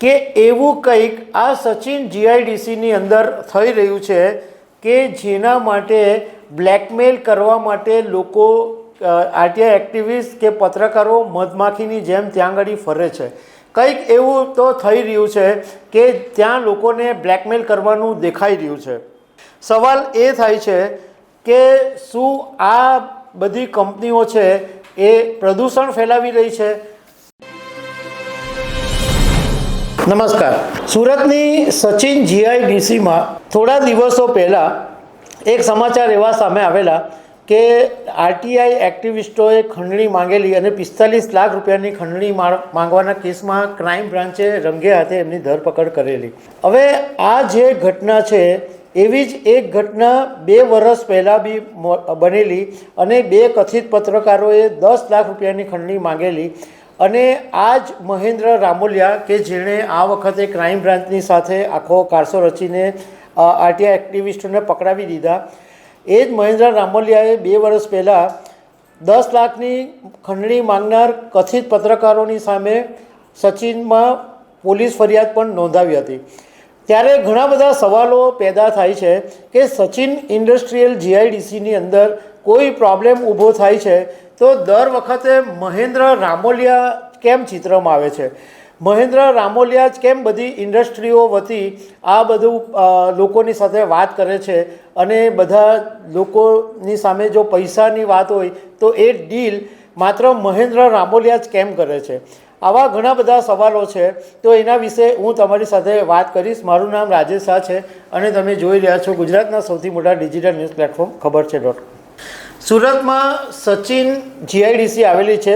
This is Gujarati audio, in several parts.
કે એવું કંઈક આ સચિન જીઆઈડીસીની અંદર થઈ રહ્યું છે કે જેના માટે બ્લેકમેલ કરવા માટે લોકો આરટીઆઈ એક્ટિવિસ્ટ કે પત્રકારો મધમાખીની જેમ ત્યાં આગળ ફરે છે. કંઈક એવું તો થઈ રહ્યું છે કે ત્યાં લોકોને બ્લેકમેલ કરવાનું દેખાઈ રહ્યું છે. સવાલ એ થાય છે કે શું આ બધી કંપનીઓ છે એ પ્રદૂષણ ફેલાવી રહી છે? નમસ્કાર. સુરતની સચિન જીઆઈડીસીમાં થોડા દિવસો પહેલાં એક સમાચાર એવા સામે આવેલા કે આરટીઆઈ એક્ટિવિસ્ટોએ ખંડણી માંગેલી અને પિસ્તાલીસ લાખ રૂપિયાની ખંડણી માંગવાના કેસમાં ક્રાઇમ બ્રાન્ચે રંગે હાથે એમની ધરપકડ કરેલી. હવે આ જે ઘટના છે, એવી જ એક ઘટના બે વર્ષ પહેલાં બી બનેલી અને બે કથિત પત્રકારોએ દસ લાખ રૂપિયાની ખંડણી માંગેલી. અને આ જ મહેન્દ્ર રામોલિયા કે જેણે આ વખતે ક્રાઇમ બ્રાન્ચની સાથે આખો કારસો રચીને આરટીઆઈ એક્ટિવિસ્ટોને પકડાવી દીધા. એ જ મહેન્દ્ર રામોલિયાએ બે વર્ષ પહેલાં દસ લાખની ખંડણી માંગનાર કથિત પત્રકારોની સામે સચિનમાં પોલીસ ફરિયાદ પણ નોંધાવી હતી. ત્યારે ઘણા બધા સવાલો પેદા થાય છે કે સચિન ઇન્ડસ્ટ્રીયલ જીઆઈડીસીની અંદર કોઈ પ્રોબ્લેમ ઊભો થાય છે, તો દર વખતે મહેન્દ્ર રામોલિયા કેમ ચિત્રમાં આવે છે? મહેન્દ્ર રામોલિયા જ કેમ બધી ઇન્ડસ્ટ્રીઓ વતી આ બધું લોકોની સાથે વાત કરે છે? અને બધા લોકોની સામે જો પૈસાની વાત હોય, તો એ ડીલ માત્ર મહેન્દ્ર રામોલિયા જ કેમ કરે છે? આવા ઘણા બધા સવાલો છે, તો એના વિશે હું તમારી સાથે વાત કરીશ. મારું નામ રાજેશ શાહ છે, અને તમે જોઈ રહ્યા છો ગુજરાતના સૌથી મોટા ડિજિટલ ન્યૂઝ પ્લેટફોર્મ ખબર છે ડોટ સુરતમાં સચિન જીઆઈડીસી આવેલી છે.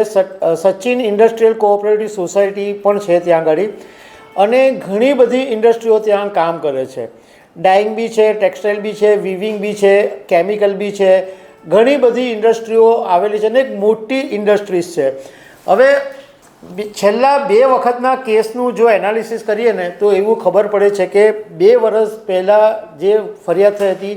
સચિન ઇન્ડસ્ટ્રીયલ કોઓપરેટિવ સોસાયટી પણ છે ત્યાં આગળ અને ઘણી બધી ઇન્ડસ્ટ્રીઓ ત્યાં કામ કરે છે. ડાઈંગ બી છે, ટેક્સટાઇલ બી છે, વિવિંગ બી છે, કેમિકલ બી છે. ઘણી બધી ઇન્ડસ્ટ્રીઓ આવેલી છે અને એક મોટી ઇન્ડસ્ટ્રીઝ છે. હવે છેલ્લા બે વખતના કેસનું જો એનાલિસિસ કરીએ ને તો એવું ખબર પડે છે કે બે વર્ષ પહેલાં જે ફરિયાદ થઈ હતી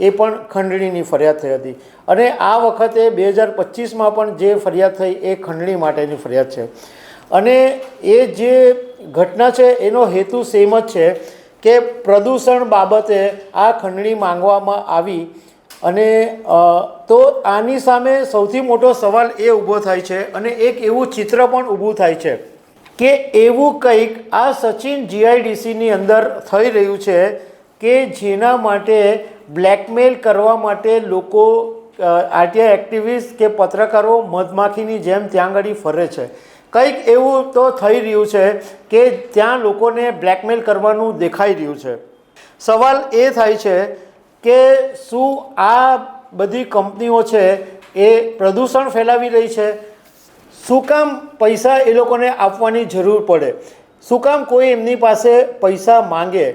એ પણ ખંડણીની ફરિયાદ થઈ હતી. અને આ વખતે બે હજાર પચીસમાં પણ જે ફરિયાદ થઈ એ ખંડણી માટેની ફરિયાદ છે. અને એ જે ઘટના છે એનો હેતુ સેમ જ છે કે પ્રદૂષણ બાબતે આ ખંડણી માંગવામાં આવી અને તો આની સામે સૌથી મોટો સવાલ એ ઊભો થાય છે અને એક એવું ચિત્ર પણ ઊભું થાય છે કે એવું કંઈક આ સચિન જીઆઈડીસીની અંદર થઈ રહ્યું છે કે જેના માટે બ્લેકમેલ કરવા માટે લોકો આરટીઆઈ એક્ટિવિસ્ટ કે પત્રકારો મધમાખીની જેમ ત્યાં આગળ ફરે છે. કંઈક એવું તો થઈ રહ્યું છે કે ત્યાં લોકોને બ્લેકમેલ કરવાનું દેખાઈ રહ્યું છે. સવાલ એ થાય છે કે શું આ બધી કંપનીઓ છે એ પ્રદૂષણ ફેલાવી રહી છે? શું કામ પૈસા એ લોકોને આપવાની જરૂર પડે? શું કામ કોઈ એમની પાસે પૈસા માંગે?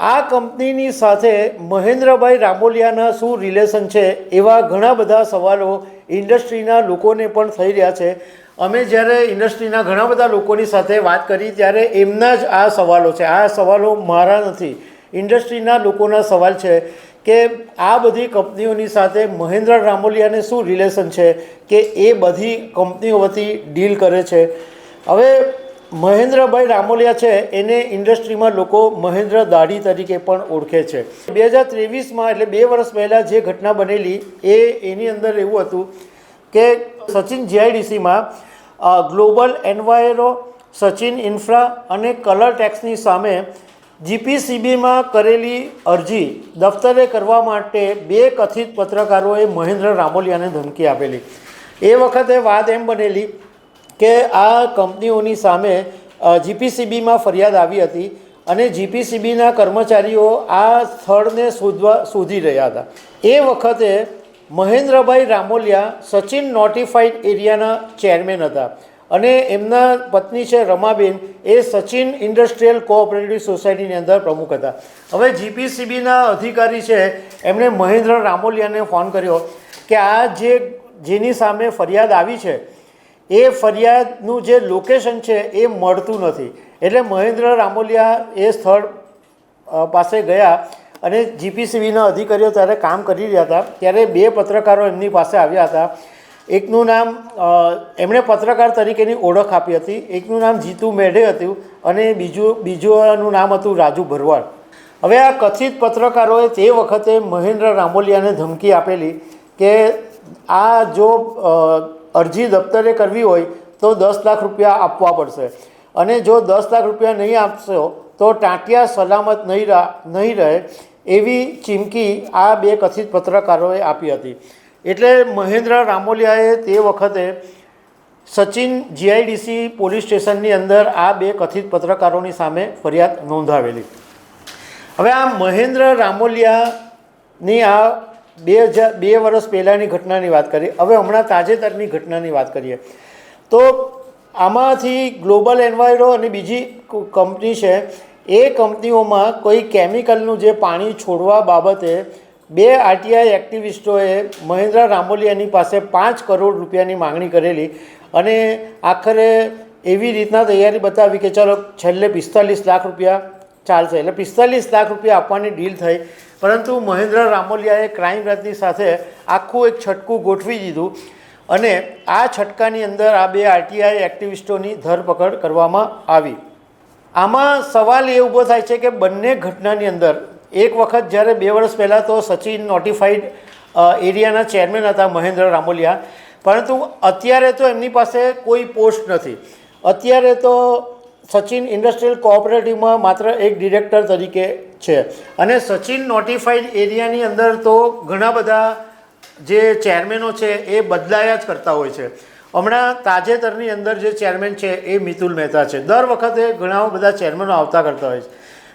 આ કંપનીની સાથે મહેન્દ્રભાઈ રામોલિયાના શું રિલેશન છે એવા ઘણા બધા સવાલો ઇન્ડસ્ટ્રીના લોકોને પણ થઈ રહ્યા છે. અમે જ્યારે ઇન્ડસ્ટ્રીના ઘણા બધા લોકોની સાથે વાત કરી ત્યારે એમના જ આ સવાલો છે. આ સવાલો મારા નથી. ઇન્ડસ્ટ્રીના લોકોના સવાલ છે કે આ બધી કંપનીઓની સાથે મહેન્દ્ર રામોલિયાને શું રિલેશન છે કે એ બધી કંપનીઓ વતી ડીલ કરે છે. હવે મહેન્દ્રભાઈ રામોલિયા છે, એને ઇન્ડસ્ટ્રીમાં લોકો મહેન્દ્ર દાઢી તરીકે પણ ઓળખે છે. બે હજાર ત્રેવીસમાં, એટલે બે વર્ષ પહેલાં જે ઘટના બનેલી, એ એની અંદર એવું હતું કે સચિન જીઆઈડીસીમાં ગ્લોબલ એન્વાયરો, સચિન ઇન્ફ્રા અને કલર ટેક્સની સામે જીપીસીબીમાં કરેલી અરજી દફતરે કરવા માટે બે કથિત પત્રકારોએ મહેન્દ્ર રામોલિયાને ધમકી આપેલી. એ વખતે વાત એમ બનેલી કે આ કંપનીઓની સામે જીપીસીબીમાં ફરિયાદ આવી હતી અને જીપીસીબીના કર્મચારીઓ આ સ્થળને શોધવા, શોધી રહ્યા હતા. એ વખતે મહેન્દ્રભાઈ રામોલિયા સચિન નોટિફાઈડ એરિયાના ચેરમેન હતા અને એમના પત્ની છે રમાબેન એ સચિન ઇન્ડસ્ટ્રીયલ કોઓપરેટિવ સોસાયટીની અંદર પ્રમુખ હતા. હવે જીપીસીબીના અધિકારી છે, એમણે મહેન્દ્ર રામોલિયાને ફોન કર્યો કે આ જે, જેની સામે ફરિયાદ આવી છે એ ફરિયાદનું જે લોકેશન છે એ મળતું નથી. એટલે મહેન્દ્ર રામોલિયા એ સ્થળ પાસે ગયા અને જીપીસીબીના અધિકારીઓ ત્યારે કામ કરી રહ્યા હતા. ત્યારે બે પત્રકારો એમની પાસે આવ્યા હતા. એકનું નામ એમણે પત્રકાર તરીકેની ઓળખ આપી હતી. એકનું નામ જીતુ મેઢે હતું અને બીજું, બીજુંનું નામ હતું રાજુ ભરવાડ. હવે આ કથિત પત્રકારોએ તે વખતે મહેન્દ્ર રામોલિયાને ધમકી આપેલી કે આ જો અરજી દફતરે કરવી હોય તો દસ લાખ રૂપિયા આપવા પડશે. અને જો દસ લાખ રૂપિયા નહીં આપશો, તો ટાંટિયા સલામત નહીં નહીં રહે એવી ચીમકી આ બે કથિત પત્રકારોએ આપી હતી. એટલે મહેન્દ્ર રામોલિયાએ તે વખતે સચિન જીઆઈડીસી પોલીસ સ્ટેશનની અંદર આ બે કથિત પત્રકારોની સામે ફરિયાદ નોંધાવેલી. હવે આ મહેન્દ્ર રામોલિયાની આ બે હજાર બે વર્ષ પહેલાંની ઘટનાની વાત કરીએ. હવે હમણાં તાજેતરની ઘટનાની વાત કરીએ. તો આમાંથી ગ્લોબલ એન્વાયરો અને બીજી કંપની છે, એ કંપનીઓમાં કોઈ કેમિકલનું જે પાણી છોડવા બાબતે બે આરટીઆઈ એક્ટિવિસ્ટોએ મહેન્દ્ર રામોલિયાની પાસે પાંચ કરોડ રૂપિયાની માંગણી કરેલી અને આખરે એવી રીતના તૈયારી બતાવી કે ચાલો છેલ્લે પિસ્તાલીસ લાખ રૂપિયા ચાલશે. એટલે પિસ્તાલીસ લાખ રૂપિયા આપવાની ડીલ થઈ. પરંતુ મહેન્દ્ર રામોલિયાએ ક્રાઇમ બ્રાન્ચની સાથે આખું એક છટકું ગોઠવી દીધું અને આ છટકાની અંદર આ બે આરટીઆઈ એક્ટિવિસ્ટોની ધરપકડ કરવામાં આવી. આમાં સવાલ એ ઊભો થાય છે કે બંને ઘટનાની અંદર એક વખત જ્યારે બે વર્ષ પહેલાં તો સચિન નોટિફાઈડ એરિયાના ચેરમેન હતા મહેન્દ્ર રામોલિયા. પરંતુ અત્યારે તો એમની પાસે કોઈ પોસ્ટ નથી. અત્યારે તો સચિન ઇન્ડસ્ટ્રીયલ કોઓપરેટિવમાં માત્ર એક ડિરેક્ટર તરીકે છે. અને સચિન નોટિફાઈડ એરિયાની અંદર તો ઘણા બધા જે ચેરમેનો છે એ બદલાયા જ કરતા હોય છે. હમણાં તાજેતરની અંદર જે ચેરમેન છે એ મિતુલ મહેતા છે. દર વખતે ઘણા બધા ચેરમેનો આવતા કરતા હોય છે.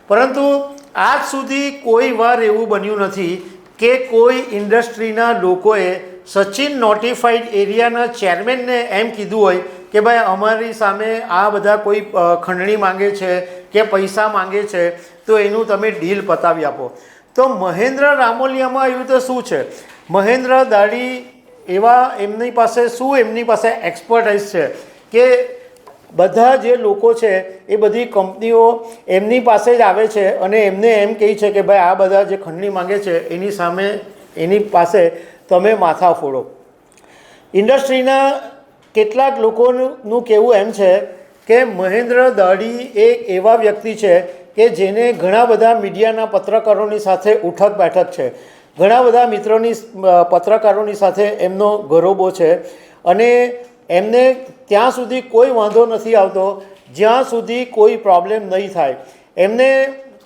પરંતુ આજ સુધી કોઈ વાર એવું બન્યું નથી કે કોઈ ઇન્ડસ્ટ્રીના લોકોએ સચિન નોટિફાઈડ એરિયાના ચેરમેનને એમ કીધું હોય કે ભાઈ અમારી સામે આ બધા કોઈ ખંડણી માંગે છે કે પૈસા માંગે છે, તો એનું તમે ડીલ પતાવી આપો. તો મહેન્દ્ર રામોલિયામાં આવ્યું તો શું છે? મહેન્દ્ર દાડી એવા એમની પાસે, શું એમની પાસે એક્સપર્ટાઇઝ છે કે બધા જે લોકો છે એ બધી કંપનીઓ એમની પાસે જ આવે છે અને એમને એમ કહે છે કે ભાઈ આ બધા જે ખંડણી માંગે છે એની સામે એની પાસે તમે માથા ફોડો. ઇન્ડસ્ટ્રીના કેટલાક લોકોનું કહેવું એમ છે કે મહેન્દ્ર દાડી એક એવા વ્યક્તિ છે કે જેને ઘણા બધા મીડિયાના પત્રકારોની સાથે ઉઠક બેઠક છે. ઘણા બધા મિત્રોની પત્રકારોની સાથે એમનો ગરોબો છે અને એમને ત્યાં સુધી કોઈ વાંધો નથી આવતો, જ્યાં સુધી કોઈ પ્રોબ્લેમ નહીં થાય. એમને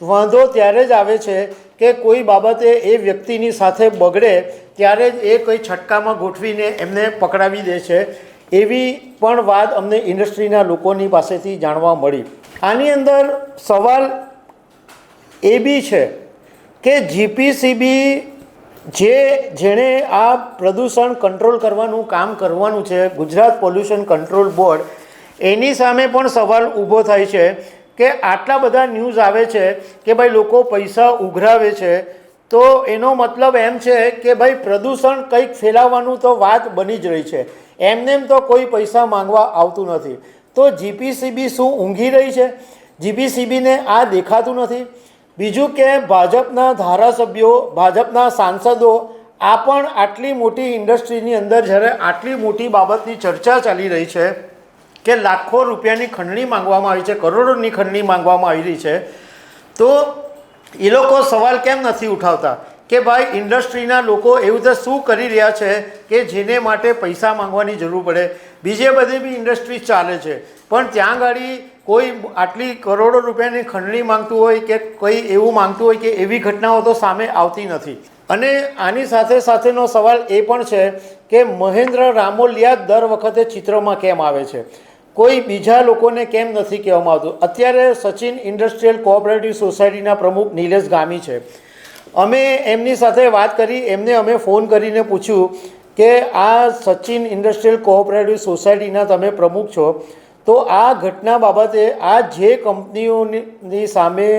વાંધો ત્યારે જ આવે છે કે કોઈ બાબતે એ વ્યક્તિની સાથે બગડે ત્યારે જ એ કોઈ છટકામાં ગોઠવીને એમને પકડાવી દે છે. એવી પણ વાત અમને ઇન્ડસ્ટ્રીના લોકોની પાસેથી જાણવા મળી. આની અંદર સવાલ એ બી છે કે જીપીસીબી જે જેણે આ પ્રદૂષણ કંટ્રોલ કરવાનું કામ કરવાનું છે, ગુજરાત પોલ્યુશન કંટ્રોલ બોર્ડ, એની સામે પણ સવાલ ઊભો થાય છે કે આટલા બધા ન્યૂઝ આવે છે કે ભાઈ લોકો પૈસા ઉઘરાવે છે તો એનો મતલબ એમ છે કે ભાઈ પ્રદૂષણ કંઈક ફેલાવવાનું તો વાત બની જ રહી છે. એમનેમ તો કોઈ પૈસા માંગવા આવતું નથી. તો જીપીસીબી શું ઊંઘી રહી છે? જીપીસીબીને આ દેખાતું નથી. બીજું કે ભાજપના ધારાસભ્યો, ભાજપના સાંસદો, આ પણ આટલી મોટી ઇન્ડસ્ટ્રીની અંદર જ્યારે આટલી મોટી બાબતની ચર્ચા ચાલી રહી છે કે લાખો રૂપિયાની ખંડણી માંગવામાં આવી છે, કરોડોની ખંડણી માંગવામાં આવી રહી છે, તો એ લોકો સવાલ કેમ નથી ઉઠાવતા? કે ભાઈ, ઇન્ડસ્ટ્રીના લોકો એવું તો શું કરી રહ્યા છે કે જેને માટે પૈસા માંગવાની જરૂર પડે? બીજે બધી બી ઇન્ડસ્ટ્રી ચાલે છે. પણ ત્યાં ગાડી કોઈ આટલી કરોડો રૂપિયાની ખંડણી માંગતું હોય કે કોઈ એવું માંગતું હોય કે એવી ઘટનાઓ તો સામે આવતી નથી. અને આની સાથે સાથેનો સવાલ એ પણ છે કે મહેન્દ્ર રામોલિયા દર વખતે ચિત્રમાં કેમ આવે છે? કોઈ બીજા લોકોને કેમ નથી કહેવામાં આવતું? અત્યારે સચિન ઇન્ડસ્ટ્રીયલ કોઓપરેટિવ સોસાયટીના પ્રમુખ નિલેશ ગામી છે. અમે એમની સાથે વાત કરી, એમને અમે ફોન કરીને પૂછ્યું કે આ સચિન ઇન્ડસ્ટ્રીયલ કોઓપરેટિવ સોસાયટીના તમે પ્રમુખ છો, તો આ ઘટના બાબતે આ જે કંપનીઓની સામે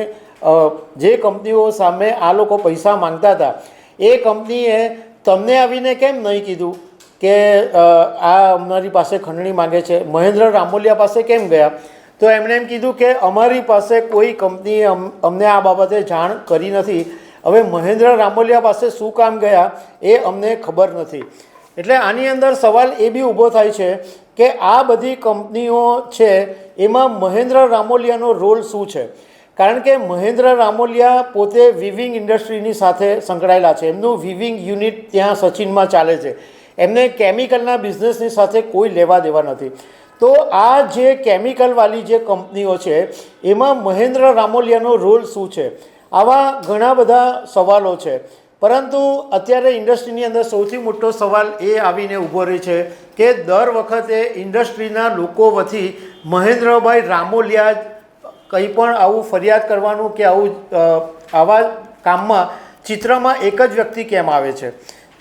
જે કંપનીઓ સામે આ લોકો પૈસા માંગતા હતા, એ કંપનીએ તમને આવીને કેમ નહીં કીધું? કે આ અમારી પાસે ખંડણી માંગે છે. મહેન્દ્ર રામોલિયા પાસે કેમ ગયા? તો એમણે એમ કીધું કે, અમારી પાસે કોઈ કંપનીએ અમ- અમને આ બાબતે જાણ કરી નથી. હવે મહેન્દ્ર રામોલિયા પાસે શું કામ ગયા એ અમને ખબર નથી. એટલે આની અંદર સવાલ એ બી ઊભો થાય છે કે, આ બધી કંપનીઓ છે, એમાં મહેન્દ્ર રામોલિયાનો રોલ શું છે? કારણ કે મહેન્દ્ર રામોલિયા પોતે વિવિંગ ઇન્ડસ્ટ્રીની સાથે સંકળાયેલા છે. એમનું વિવિંગ યુનિટ ત્યાં સચિનમાં ચાલે છે. એમને કેમિકલના બિઝનેસની સાથે કોઈ લેવા દેવા નથી. તો આ જે કેમિકલવાળી જે કંપનીઓ છે, એમાં મહેન્દ્ર રામોલિયાનો રોલ શું છે? આવા ઘણા બધા સવાલો છે. પરંતુ અત્યારે ઇન્ડસ્ટ્રીની અંદર સૌથી મોટો સવાલ એ આવીને ઊભો રહે છે કે દર વખતે ઇન્ડસ્ટ્રીના લોકો વતી મહેન્દ્રભાઈ રામોલિયા કંઈ પણ આવું ફરિયાદ કરવાનું કે આવું આવા કામમાં ચિત્રમાં એક જ વ્યક્તિ કેમ આવે છે?